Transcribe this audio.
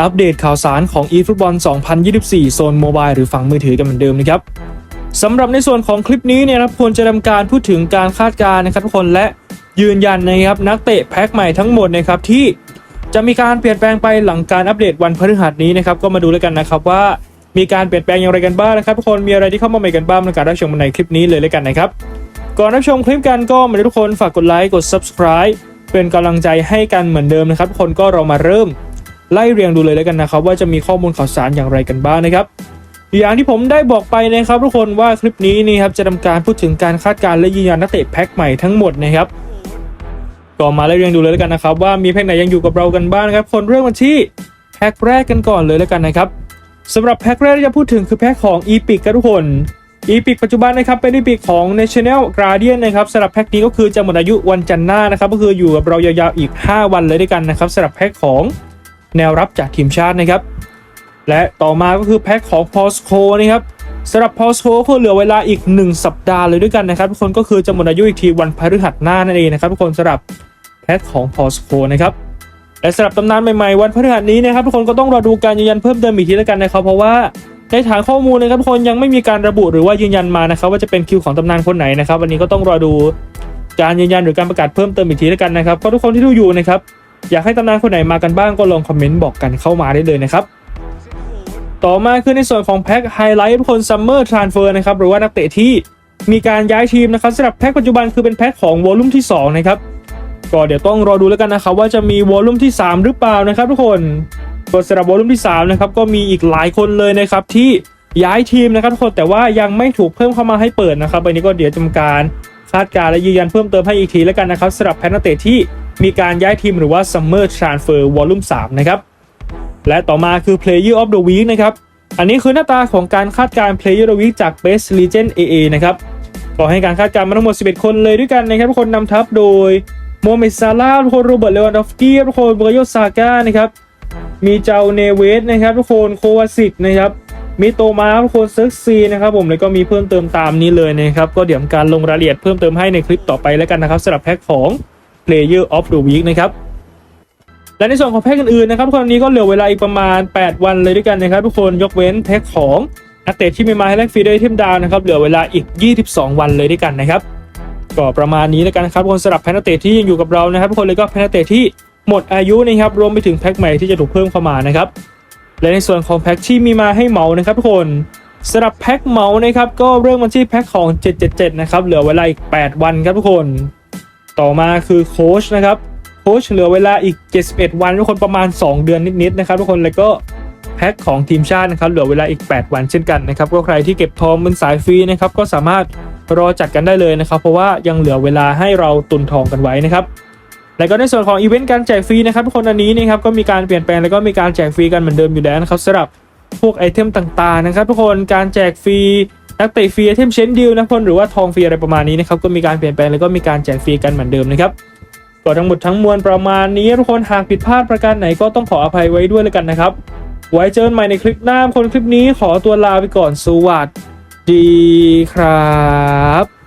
อัปเดตข่าวสารของ eFootball 2024 โซนโมบายหรือฝั่งมือถือกันเหมือนเดิมนะครับสำหรับในส่วนของคลิปนี้เนี่ยนะครับควรจะทำการพูดถึงการคาดการณ์นะครับทุกคนและยืนยันนะครับนักเตะแพ็คใหม่ทั้งหมดนะครับที่จะมีการเปลี่ยนแปลงไปหลังการอัปเดตวันพฤหัสนี้นะครับก็มาดูแล้วกันนะครับว่ามีการเปลี่ยนแปลงอย่างไรกันบ้างนะครับทุกคนมีอะไรที่เข้ามาใหม่กันบ้างในการรับชมในคลิปนี้เลยแล้วกันนะครับก่อนรับชมคลิปกันก็มาทุกคนฝากกดไลค์กด subscribe เป็นกำลังใจให้กันเหมือนเดิมนะครับทุกคนก็เรามาเริ่ม ไล่เรียงดูเลยแล้วกันนะครับว่าจะมีข้อมูลข่าวสารอย่างไรกันบ้างนะครับ อย่างที่ผมได้บอกไปนะครับทุกคนว่าคลิปนี้นี่ครับจะทำการพูดถึงการคาดการณ์และยืนยันนักเตะแพ็คใหม่ทั้งหมดนะครับก็มาไล่เรียงดูเลยแล้วกันนะครับว่ามีแพ็คไหนยังอยู่กับเรากันบ้างนะครับคนเริ่มกันที่แพ็คแรกกันก่อนเลยแล้วกันนะครับสำหรับแพ็คแรกที่จะพูดถึงคือแพ็คของ e p i c ครับทุกคน e p i c ปัจจุบันนะครับเป็น e p i c ของ National Guardian นะครับสำหรับแพ็คนี้ก็คือจะหมดอายุวันจันทร์หน้านะครับก็คืออยู่กับเรายาวๆอีก 5 วันเลยด้วยกันนะครับสำหรับแพ็คของ แนวรับจากทีมชาตินะครับ และต่อมาก็คือแพ็คของ p o s c o นะครับสำหรับ p o s c o ก็เหลือเวลาอีก 1 สัปดาห์เลยด้วยกันนะครับทุกคนก็คือจะหมดอายุอีกทีวันพฤหัสหน้านั่นเองนะครับทุกคนสำหรับแพ็คของ p o s c o นะครับและสำหรับตำนานใหม่ๆ วันพฤหัสนี้นะครับทุกคนก็ต้องรอดูการยืนยันเพิ่มเติมอีกทีแล้วกันนะครับ เพราะว่าในฐานข้อมูลนะครับทุกคนยังไม่มีการระบุหรือว่ายืนยันมานะครับ ว่าจะเป็นคิวของตำนานคนไหนนะครับ วันนี้ก็ต้องรอดูการยืนยันหรือการประกาศเพิ่มเติมอีกทีแล้วกันนะครับก็ทุกคนที่ดูอยู่นะครับ อยากให้ตำนานคนไหนมากันบ้างก็ลองคอมเมนต์บอกกันเข้ามาได้เลยนะครับ ต่อมาคือในส่วนของแพ็คไฮไลท์คนซัมเมอร์ทรานเฟอร์นะครับหรือว่านักเตะที่มีการย้ายทีมนะครับสำหรับแพ็คปัจจุบันคือเป็นแพ็คของวอลลุ่มที่2นะครับก็เดี๋ยวต้องรอดูแล้วกันนะครับว่าจะมีวอลลุ่มที่ 3 หรือเปล่านะครับ ทุกคนก็สำหรับวอลลุ่มที่3นะครับก็มีอีกหลายคนเลยนะครับที่ย้ายทีมนะครับทุกคนแต่ว่ายังไม่ถูกเพิ่มเข้ามาให้เปิดนะครับอันนี้ก็เดี๋ยวจำการคาดการณ์และยืนยันเพิ่มเติมให้อีกทีแล้วกันนะครับสำหรับแพ็คนักเตะที่ มีการย้ายทีมหรือว่า Summer Transfer Volume 3 นะครับ และต่อมาคือ Player of the Week นะครับ อันนี้คือหน้าตาของการคาดการณ์ Player of the Week จาก Best Legend AA นะครับก็ให้การคาดการ์มาทั้งหมด 11 คนเลยด้วยกันนะครับทุกคนนำทัพโดยโมเมซาลาทุกคนโรเบิร์ตเลวันดอฟกี้ทุกคนบุกโยซาก้านะครับมีเจ้าเนเวสนะครับทุกคนโควาซิกนะครับมีโตมาทุกคนเซิร์กซีนะครับผมแล้วก็มีเพิ่มเติมตามนี้เลยนะครับ ก็เดี๋ยวการลงรายละเอียดเพิ่มเติมให้ในคลิปต่อไปแล้วกันนะครับสำหรับแพ็คของ Player of the Week นะครับและในส่วนของแพ็คอื่นๆนะครับทุกคนนี้ก็เหลือเวลาอีกประมาณ 8 วันเลยด้วยกันนะครับ ทุกคนยกเว้นแพ็คของนักเตะที่มีมาให้แลกฟรีด้เทมดาวนะครับเหลือเวลาอีก 22 วันเลยด้วยกันนะครับก็ประมาณนี้แล้วกันนะครับทุกคนสำหรับแพ็คนักเตะที่ยังอยู่กับเรานะครับทุกคนเลยก็แพ็คนักเตะที่หมดอายุนะครับรวมไปถึงแพ็คใหม่ที่จะถูกเพิ่มเข้ามานะครับและในส่วนของแพ็คที่มีมาให้เมาส์นะครับทุกคนสำหรับแพ็คเมาส์นะครับก็เริ่มกันที่แพ็คของ 777 นะครับเหลือเวลาอีก 8 วันครับทุกคน ต่อมาคือโค้ชนะครับโค้ชเหลือเวลาอีก 71 วันทุกคนประมาณ 2 เดือนนิดๆนะครับทุกคนแล้วก็แพ็คของทีมชาตินะครับเหลือเวลาอีก 8 วันเช่นกันนะครับก็ใครที่เก็บทองเป็นสายฟรีนะครับก็สามารถรอจัดกันได้เลยนะครับ เพราะว่ายังเหลือเวลาให้เราตุนทองกันไว้นะครับแล้วก็ในส่วนของอีเวนต์การแจกฟรีนะครับทุกคนอันนี้นะครับก็มีการเปลี่ยนแปลงแล้วก็มีการแจกฟรีกันเหมือนเดิมอยู่แล้วนะครับสำหรับพวกไอเทมต่างๆนะครับทุกคนการแจกฟรี นักเตะฟรีไอเทมเชนดิลนะทุกคนหรือว่าทองฟรีอะไรประมาณนี้นะครับก็มีการเปลี่ยนแปลงแล้วก็มีการแจกฟรีกันเหมือนเดิมนะครับก็ทั้งหมดทั้งมวลประมาณนี้ทุกคนหากผิดพลาดประการไหนก็ต้องขออภัยไว้ด้วยแล้วกันนะครับไว้เจอกันใหม่ในคลิปหน้าคนคลิปนี้ขอตัวลาไปก่อนสวัสดีครับ